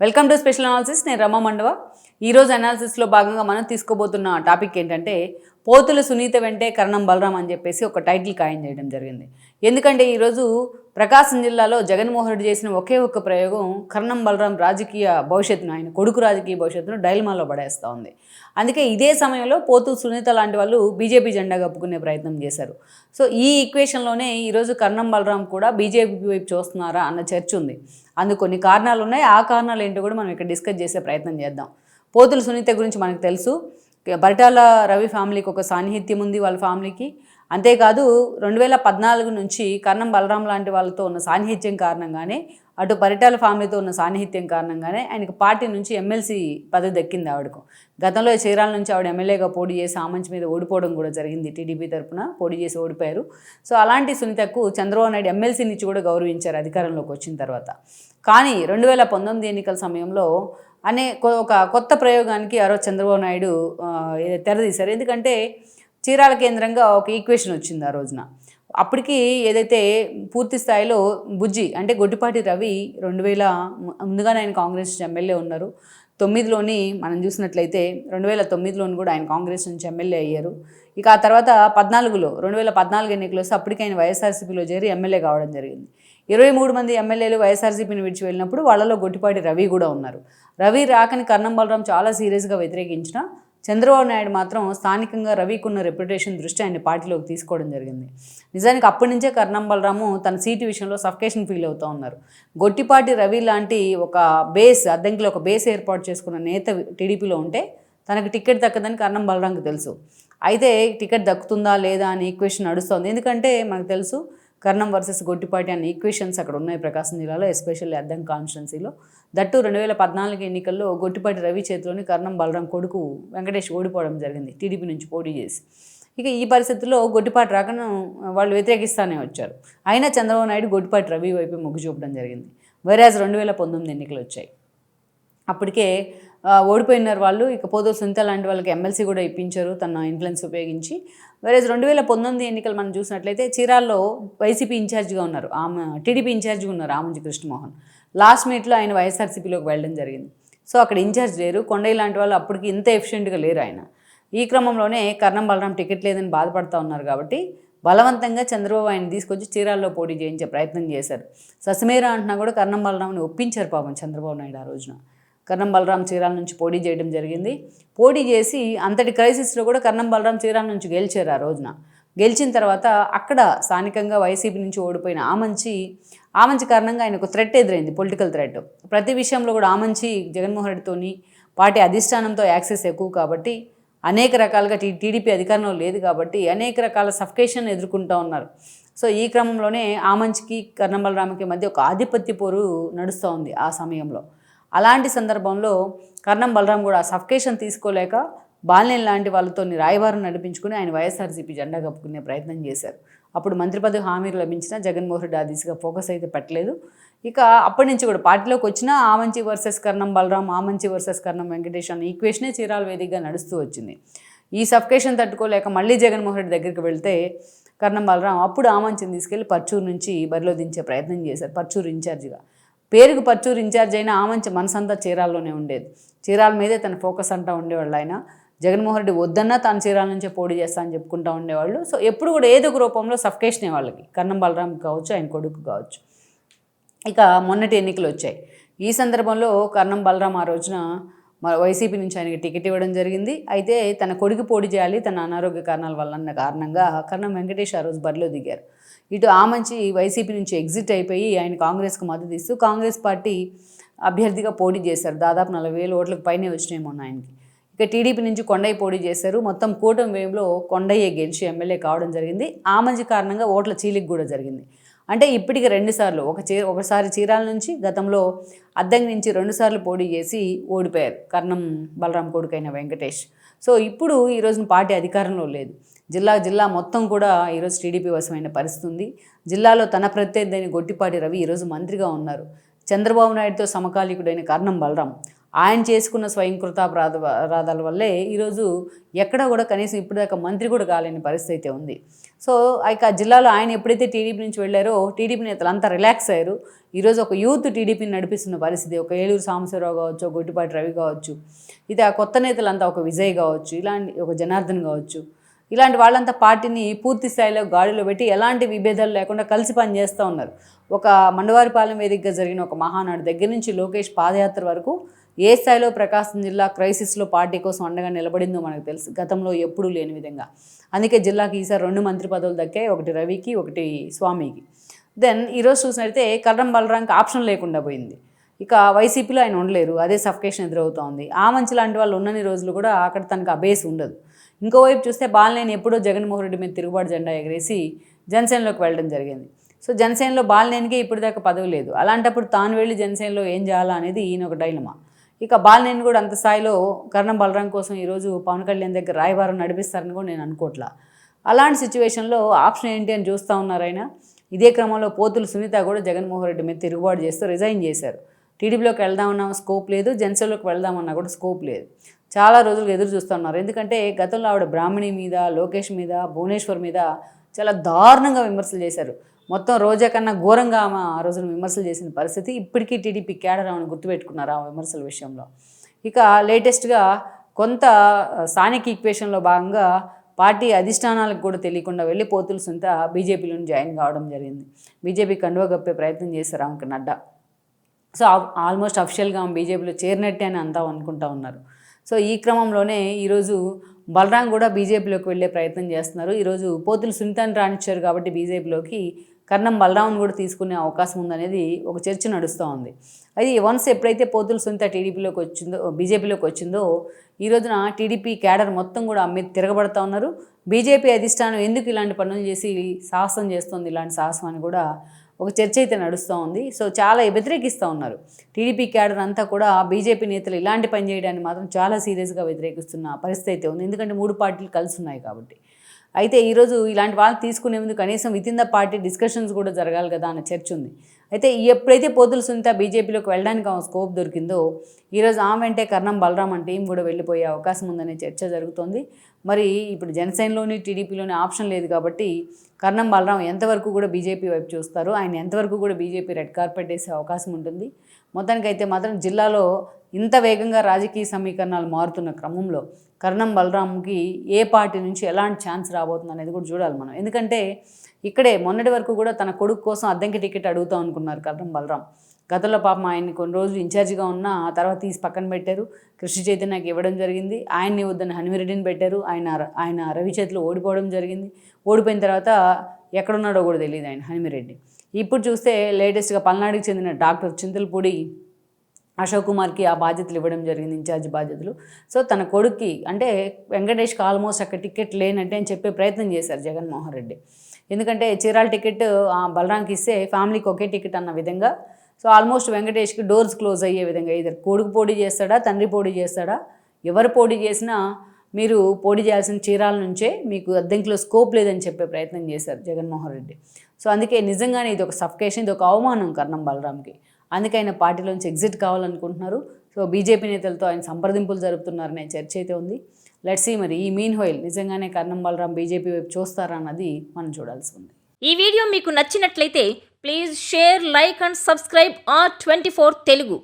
Welcome to special analysis నేను రమ మండవ. ఈరోజు అనాలిసిస్లో భాగంగా మనం తీసుకోబోతున్న టాపిక్ ఏంటంటే పోతుల సునీత వెంటే కరణం బలరాం అని చెప్పేసి ఒక టైటిల్ ఖాయం చేయడం జరిగింది. ఎందుకంటే ఈరోజు ప్రకాశం జిల్లాలో జగన్మోహన్ రెడ్డి చేసిన ఒకే ఒక్క ప్రయోగం కర్ణం బలరాం రాజకీయ భవిష్యత్తును ఆయన కొడుకు రాజకీయ భవిష్యత్తును డైల్మాలో పడేస్తూ ఉంది. అందుకే ఇదే సమయంలో పోతు సునీత లాంటి వాళ్ళు బీజేపీ జెండా కప్పుకునే ప్రయత్నం చేశారు. సో ఈ ఈక్వేషన్లోనే ఈరోజు కర్ణం బలరాం కూడా బీజేపీ వైపు చూస్తున్నారా అన్న చర్చ ఉంది. అందుకు కొన్ని కారణాలు ఉన్నాయి ఆ కారణాలు ఏంటో కూడా మనం ఇక్కడ డిస్కస్ చేసే ప్రయత్నం చేద్దాం. పోతుల సునీత గురించి మనకు తెలుసు. బరిటాల రవి ఫ్యామిలీకి ఒక సాన్నిహిత్యం ఉంది వాళ్ళ ఫ్యామిలీకి. అంతేకాదు రెండు వేల పద్నాలుగు నుంచి కర్ణం బలరాం లాంటి వాళ్ళతో ఉన్న సాన్నిహిత్యం కారణంగానే అటు పరిటాల ఫ్యామిలీతో ఉన్న సాన్నిహిత్యం కారణంగానే ఆయనకు పార్టీ నుంచి ఎమ్మెల్సీ పదవి దక్కింది ఆవిడకు. గతంలో చీరాల నుంచి ఆవిడ ఎమ్మెల్యేగా పోటీ చేసి ఆమంచి మీద ఓడిపోవడం కూడా జరిగింది టీడీపీ తరపున పోటీ చేసి ఓడిపోయారు. సో అలాంటి సునీతకు చంద్రబాబు నాయుడు ఎమ్మెల్సీ నుంచి కూడా గౌరవించారు అధికారంలోకి వచ్చిన తర్వాత. కానీ రెండు వేల పంతొమ్మిది ఎన్నికల సమయంలో అనే కొ- ఒక కొత్త ప్రయోగానికి ఆరో చంద్రబాబు నాయుడు తెరదీశారు. ఎందుకంటే చీరాల కేంద్రంగా ఒక ఈక్వేషన్ వచ్చింది ఆ రోజున. అప్పటికి ఏదైతే పూర్తి స్థాయిలో బుజ్జి అంటే గొడ్డిపాటి రవి రెండు వేల ముందుగానే ఆయన కాంగ్రెస్ ఎమ్మెల్యే ఉన్నారు. తొమ్మిదిలోని మనం చూసినట్లయితే రెండు వేల తొమ్మిదిలోని కూడా ఆయన కాంగ్రెస్ నుంచి ఎమ్మెల్యే అయ్యారు. ఇక ఆ తర్వాత పద్నాలుగులో రెండు వేల పద్నాలుగు ఎన్నికలు వస్తే అప్పటికి ఆయన వైఎస్ఆర్సీపీలో చేరి ఎమ్మెల్యే కావడం జరిగింది. ఇరవై మూడు మంది ఎమ్మెల్యేలు వైఎస్ఆర్సీపీని విడిచి వెళ్ళినప్పుడు వాళ్ళలో గొట్టిపాటి రవి కూడా ఉన్నారు. రవి రాకని కర్ణం బలరాం చాలా సీరియస్గా వ్యతిరేకించిన చంద్రబాబు నాయుడు మాత్రం స్థానికంగా రవికున్న రెప్యుటేషన్ దృష్టి ఆయన పార్టీలోకి తీసుకోవడం జరిగింది. నిజానికి అప్పటి నుంచే కర్ణం బలరాము తన సీటు విషయంలో సఫకేషన్ ఫీల్ అవుతూ ఉన్నారు. గొట్టిపాటి రవి లాంటి ఒక బేస్ అద్దంకిలో ఒక బేస్ ఏర్పాటు చేసుకున్న నేత టీడీపీలో ఉంటే తనకు టికెట్ దక్కదని కర్ణం బలరాంకి తెలుసు. అయితే టికెట్ దక్కుతుందా లేదా అని ఈక్వేషన్ నడుస్తుంది ఎందుకంటే మనకు తెలుసు కర్ణం వర్సెస్ గొట్టిపాటి అనే ఈక్వేషన్స్ అక్కడ ఉన్నాయి ప్రకాశం జిల్లాలో ఎస్పెషల్లీ అద్దం కాన్స్టిట్యున్సీలో దట్టు రెండు వేల పద్నాలుగు ఎన్నికల్లో గొట్టిపాటి రవి చేతిలోని కర్ణం బలరాం కొడుకు వెంకటేష్ ఓడిపోవడం జరిగింది టీడీపీ నుంచి పోటీ చేసి. ఇక ఈ పరిస్థితుల్లో గొట్టిపాటి రాకను వాళ్ళు వ్యతిరేకిస్తానే వచ్చారు. అయినా చంద్రబాబు నాయుడు గొట్టిపాటి రవి వైపు మొగ్గు చూపడం జరిగింది. వైరాజ్ రెండు వేల పంతొమ్మిది ఎన్నికలు వచ్చాయి. అప్పటికే ఓడిపోయినారు వాళ్ళు. ఇక పోదో సునీత లాంటి వాళ్ళకి ఎమ్మెల్సీ కూడా ఇప్పించారు తన ఇన్ఫ్లుయెన్స్ ఉపయోగించి. వేరే రెండు వేల పంతొమ్మిది ఎన్నికలు మనం చూసినట్లయితే చీరాల్లో వైసీపీ ఇన్ఛార్జ్గా ఉన్నారు. ఆమె టీడీపీ ఇన్ఛార్జ్గా ఉన్నారు ఆమంజి కృష్ణమోహన్. లాస్ట్ మీట్లో ఆయన వైఎస్ఆర్సీపీలోకి వెళ్ళడం జరిగింది. సో అక్కడ ఇన్ఛార్జ్ లేరు. కొండయ్య లాంటి వాళ్ళు అప్పటికి ఇంత ఎఫిషియెంట్గా లేరు ఆయన. ఈ క్రమంలోనే కర్ణం బలరాం టికెట్ లేదని బాధపడుతూ ఉన్నారు కాబట్టి బలవంతంగా చంద్రబాబు ఆయన తీసుకొచ్చి చీరాల్లో పోటీ చేయించే ప్రయత్నం చేశారు. ససమేరా అంటున్నా కూడా కర్ణం బలరాంని ఒప్పించారు పాపం చంద్రబాబు నాయుడు ఆ రోజున. కర్ణం బలరాం చీరాల నుంచి పోటీ చేయడం జరిగింది. పోటీ చేసి అంతటి క్రైసిస్లో కూడా కర్ణం బలరాం చీరాల నుంచి గెలిచారు ఆ రోజున. గెలిచిన తర్వాత అక్కడ స్థానికంగా వైసీపీ నుంచి ఓడిపోయిన ఆమంచి ఆమంచి కారణంగా ఆయనకు థ్రెట్ ఎదురైంది పొలిటికల్ థ్రెట్ ప్రతి విషయంలో కూడా ఆమంచి జగన్మోహన్ రెడ్డితోని పార్టీ అధిష్టానంతో యాక్సెస్ ఎక్కువ కాబట్టి అనేక రకాలుగా టీ టీడీపీ అధికారంలో లేదు కాబట్టి అనేక రకాల సఫకేషన్ ఎదుర్కొంటూ ఉన్నారు. సో ఈ క్రమంలోనే ఆమంచికి కర్ణం బలరామకి మధ్య ఒక ఆధిపత్య పోరు నడుస్తూ ఉంది ఆ సమయంలో. అలాంటి సందర్భంలో కర్ణం బలరాం కూడా సఫకేషన్ తీసుకోలేక బాలినేని లాంటి వాళ్ళతో రాయబారం నడిపించుకుని ఆయన వైఎస్ఆర్సీపీ జెండా కప్పుకునే ప్రయత్నం చేశారు. అప్పుడు మంత్రి పదవి హామీలు లభించినా జగన్మోహన్ రెడ్డి ఆ దిశగా ఫోకస్ అయితే పెట్టలేదు. ఇక అప్పటి నుంచి కూడా పార్టీలోకి వచ్చిన ఆమంచి వర్సెస్ కర్ణం బలరాం ఆమంచి వర్సెస్ కర్ణం వెంకటేష్ అన్న ఈక్వేషనే చీరాల వేదికగా నడుస్తూ వచ్చింది. ఈ సఫకేషన్ తట్టుకోలేక మళ్ళీ జగన్మోహన్ రెడ్డి దగ్గరికి వెళ్తే కర్ణం బలరాం అప్పుడు ఆమంచిని తీసుకెళ్ళి పర్చూరు నుంచి బరిలో దించే ప్రయత్నం చేశారు పర్చూరు ఇన్ఛార్జిగా. పేరుకు పర్చూరు ఇన్ఛార్జ్ అయినా ఆమంచి మనసంతా చీరాల్లోనే ఉండేది. చీరాల మీదే తన ఫోకస్ అంటూ ఉండేవాళ్ళు ఆయన. జగన్మోహన్ రెడ్డి వద్దన్నా తాను చీరాల నుంచే పోటీ చేస్తా అని చెప్పుకుంటూ ఉండేవాళ్ళు. సో ఎప్పుడు కూడా ఏదో ఒక రూపంలో సఫకేషనే వాళ్ళకి. కన్నం బలరాం కావచ్చు ఆయన కొడుకు కావచ్చు. ఇక మొన్నటి ఎన్నికలు వచ్చాయి. ఈ సందర్భంలో కర్ణం బలరాం ఆ రోజున మ- వైసీపీ నుంచి ఆయనకి టికెట్ ఇవ్వడం జరిగింది. అయితే తన కొడుకు పోటీ చేయాలి తన అనారోగ్య కారణాల వల్ల అన్న కారణంగా కర్ణం వెంకటేష్ ఆ రోజు బరిలో దిగారు. ఇటు ఆ మంచి వైసీపీ నుంచి ఎగ్జిట్ అయిపోయి ఆయన కాంగ్రెస్కు మద్దతు ఇస్తూ కాంగ్రెస్ పార్టీ అభ్యర్థిగా పోటీ చేశారు. దాదాపు నలభై వేల ఓట్లకు పైనే వచ్చినాయి మొన్న ఆయనకి. ఇక టీడీపీ నుంచి కొండయ్య పోటీ చేశారు. మొత్తం కూటమి వేవ్లో కొండయ్య గెలిచి ఎమ్మెల్యే కావడం జరిగింది. ఆ మంచి కారణంగా ఓట్ల చీలిక కూడా జరిగింది. అంటే ఇప్పటికి రెండుసార్లు ఒక చీ ఒకసారి చీరాల నుంచి గతంలో అద్దంకి నుంచి రెండుసార్లు పోటీ చేసి ఓడిపోయారు. కర్ణం బలరాం కొడుకైన వెంకటేష్. సో ఇప్పుడు ఈ రోజున పార్టీ అధికారంలో లేదు. జిల్లా జిల్లా మొత్తం కూడా ఈరోజు టీడీపీ వశమైన పరిస్థితి ఉంది జిల్లాలో తన ప్రత్యర్థి గొట్టిపాటి రవి ఈరోజు మంత్రిగా ఉన్నారు. చంద్రబాబు నాయుడుతో సమకాలీకుడైన కర్ణం బలరాం ఆయన చేసుకున్న స్వయంకృతాపరాధ రాధాల వల్లే ఈరోజు ఎక్కడా కూడా కనీసం ఇప్పటిదాకా మంత్రి కూడా కాలేని పరిస్థితి అయితే ఉంది. సో ఇక ఆ జిల్లాలో ఆయన ఎప్పుడైతే టీడీపీ నుంచి వెళ్ళారో టీడీపీ నేతలు అంతా రిలాక్స్ అయ్యారు. ఈరోజు ఒక యూత్ టీడీపీని నడిపిస్తున్న పరిస్థితి ఒక ఏలూరు సాంబశివరావు కావచ్చు ఒక గొట్టిపాటి రవి కావచ్చు ఇది ఆ కొత్త నేతలంతా ఒక విజయ్ కావచ్చు ఇలాంటి ఒక జనార్దన్ కావచ్చు ఇలాంటి వాళ్ళంతా పార్టీని పూర్తి స్థాయిలో గాడిలో పెట్టి ఎలాంటి విభేదాలు లేకుండా కలిసి పనిచేస్తూ ఉన్నారు. ఒక మండవారిపాలెం వేదికగా జరిగిన ఒక మహానాడు దగ్గర నుంచి లోకేష్ పాదయాత్ర వరకు ఏ స్థాయిలో ప్రకాశం జిల్లా క్రైసిస్లో పార్టీ కోసం అండగా నిలబడిందో మనకు తెలుసు. గతంలో ఎప్పుడూ లేని విధంగా. అందుకే జిల్లాకి ఈసారి రెండు మంత్రి పదవులు దక్కాయి ఒకటి రవికి ఒకటి స్వామికి. దెన్ ఈరోజు చూసినట్టయితే కర్రం బలరాంకి ఆప్షన్ లేకుండా పోయింది. ఇక వైసీపీలో ఆయన ఉండలేరు. అదే సఫకేషన్ ఎదురవుతోంది. ఆ మంచి లాంటి వాళ్ళు ఉన్నన్ని రోజులు కూడా అక్కడ తనకు ఆ బేస్ ఉండదు. ఇంకోవైపు చూస్తే బాలినేని ఎప్పుడో జగన్మోహన్ రెడ్డి మీద తిరుగుబాటు జెండా ఎగరేసి జనసేనలోకి వెళ్ళడం జరిగింది. సో జనసేనలో బాలినేనికే ఇప్పటిదాకా పదవి లేదు. అలాంటప్పుడు తాను వెళ్ళి జనసేనలో ఏం చేయాలా అనేది ఈయన ఒక డైలమా ఇక బాలనేని కూడా అంత స్థాయిలో కర్ణం బలరాం కోసం ఈరోజు పవన్ కళ్యాణ్ దగ్గర రాయబారం నడిపిస్తారని కూడా నేను అనుకోవట్లా అలాంటి సిచ్యువేషన్లో ఆప్షన్ ఏంటి అని చూస్తూ ఉన్నారు ఆయన. ఇదే క్రమంలో పోతులు సునీత కూడా జగన్మోహన్ రెడ్డి మీద తిరుగుబాటు చేస్తూ రిజైన్ చేశారు. టీడీపీలోకి వెళ్దామన్నా స్కోప్ లేదు జనసేనలోకి వెళ్దామన్నా కూడా స్కోప్ లేదు. చాలా రోజులు ఎదురు చూస్తున్నారు ఎందుకంటే గతంలో ఆవిడ బ్రాహ్మణి మీద లోకేష్ మీద భువనేశ్వర్ మీద చాలా దారుణంగా విమర్శలు చేశారు. మొత్తం రోజా కన్నా ఘోరంగా ఆమె ఆ రోజున విమర్శలు చేసిన పరిస్థితి. ఇప్పటికీ టీడీపీ క్యాడర్ ఆమెను గుర్తుపెట్టుకున్నారు ఆ విమర్శల విషయంలో. ఇక లేటెస్ట్గా కొంత స్థానిక ఈక్వేషన్లో భాగంగా పార్టీ అధిష్టానాలకు కూడా తెలియకుండా వెళ్ళి పోతులు సొంత బీజేపీలో జాయిన్ కావడం జరిగింది. బీజేపీ కండువ గప్పే ప్రయత్నం చేశారు ఆమెకు నడ్డా. సో ఆల్మోస్ట్ అఫిషియల్గా ఆమె బీజేపీలో చేరినట్టే అని అంతా అనుకుంటా ఉన్నారు. సో ఈ క్రమంలోనే ఈరోజు బలరాం కూడా బీజేపీలోకి వెళ్ళే ప్రయత్నం చేస్తున్నారు. ఈరోజు పోతులు సునీతాన్ని రాణించారు కాబట్టి బీజేపీలోకి కర్ణం బలరాంను కూడా తీసుకునే అవకాశం ఉందనేది ఒక చర్చ నడుస్తూ ఉంది. అది వన్స్ ఎప్పుడైతే పోతులు సునీత టీడీపీలోకి వచ్చిందో బీజేపీలోకి వచ్చిందో ఈ రోజున టీడీపీ క్యాడర్ మొత్తం కూడా అమ్మి తిరగబడతా ఉన్నారు. బీజేపీ అధిష్టానం ఎందుకు ఇలాంటి పనులు చేసి సాహసం చేస్తుంది ఇలాంటి సాహసం అని కూడా ఒక చర్చ అయితే నడుస్తూ ఉంది. సో చాలా వ్యతిరేకిస్తూ ఉన్నారు. టీడీపీ క్యాడర్ అంతా కూడా బీజేపీ నేతలు ఇలాంటి పని చేయడాన్ని మాత్రం చాలా సీరియస్గా వ్యతిరేకిస్తున్న పరిస్థితి అయితే ఉంది. ఎందుకంటే మూడు పార్టీలు కలిసి ఉన్నాయి కాబట్టి. అయితే ఈరోజు ఇలాంటి వాళ్ళని తీసుకునే ముందు కనీసం with in the party discussions కూడా జరగాలి కదా అన్న చర్చ ఉంది. అయితే ఎప్పుడైతే పోతులు సునీత బీజేపీలోకి వెళ్ళడానికి ఆమె స్కోప్ దొరికిందో ఈరోజు ఆమె వెంటే కర్ణం బలరాం అంటే ఏం కూడా వెళ్ళిపోయే అవకాశం ఉందనే చర్చ జరుగుతోంది. మరి ఇప్పుడు జనసేనలోని టీడీపీలోని ఆప్షన్ లేదు కాబట్టి కర్ణం బలరాం ఎంతవరకు కూడా బీజేపీ వైపు చూస్తారు ఆయన ఎంతవరకు కూడా బీజేపీ రెడ్ కార్పెట్ వేసే అవకాశం ఉంటుంది. మొత్తానికైతే మాత్రం జిల్లాలో ఇంత వేగంగా రాజకీయ సమీకరణాలు మారుతున్న క్రమంలో కర్ణం బలరాంకి ఏ పార్టీ నుంచి ఎలాంటి ఛాన్స్ రాబోతుంది అనేది కూడా చూడాలి మనం. ఎందుకంటే ఇక్కడే మొన్నటి వరకు కూడా తన కొడుకు కోసం అద్దెంకి టికెట్ అడుగుతాం అనుకున్నారు కర్ణం బలరాం. గతంలో పాపం ఆయన్ని కొన్ని రోజులు ఇన్ఛార్జిగా ఉన్న ఆ తర్వాత తీసి పక్కన పెట్టారు. కృష్ణ చైతన్యకి ఇవ్వడం జరిగింది. ఆయన్ని వద్దని హనుమిరెడ్డిని పెట్టారు. ఆయన ఆయన రవి చేతిలో ఓడిపోవడం జరిగింది. ఓడిపోయిన తర్వాత ఎక్కడున్నాడో కూడా తెలియదు ఆయన హనుమిరెడ్డి. ఇప్పుడు చూస్తే లేటెస్ట్గా పల్నాడుకి చెందిన డాక్టర్ చింతలపూడి అశోక్ కుమార్కి ఆ బాధ్యతలు ఇవ్వడం జరిగింది ఇన్ఛార్జ్ బాధ్యతలు. సో తన కొడుక్కి అంటే వెంకటేష్కి ఆల్మోస్ట్ అక్కడ టికెట్ లేనంటే అని చెప్పే ప్రయత్నం చేశారు జగన్మోహన్ రెడ్డి. ఎందుకంటే చీరాల టికెట్ ఆ బలరాంకి ఇస్తే ఫ్యామిలీకి ఒకే టికెట్ అన్న విధంగా సో ఆల్మోస్ట్ వెంకటేష్కి డోర్స్ క్లోజ్ అయ్యే విధంగా ఇద్దరు. కొడుకు పోటీ చేస్తాడా తండ్రి పోటీ చేస్తాడా? ఎవరు పోటీ చేసినా మీరు పోటీ చేయాల్సిన చీరాల నుంచే మీకు అద్దెంకిలో స్కోప్ లేదని చెప్పే ప్రయత్నం చేశారు జగన్మోహన్ రెడ్డి. సో అందుకే నిజంగానే ఇది ఒక సఫకేషన్ ఇది ఒక అవమానం కర్ణం బలరాంకి. అందుకే ఆయన పార్టీలోంచి ఎగ్జిట్ కావాలనుకుంటున్నారు. సో బీజేపీ నేతలతో ఆయన సంప్రదింపులు జరుపుతున్నారనే చర్చ అయితే ఉంది. లెట్స్ సీ మరి ఈ మీన్ హోయిల్ నిజంగానే కర్ణం బలరాం బీజేపీ వైపు చూస్తారా అన్నది మనం చూడాల్సి ఉంది. ఈ వీడియో మీకు నచ్చినట్లయితే please share like and subscribe our twenty four Telugu.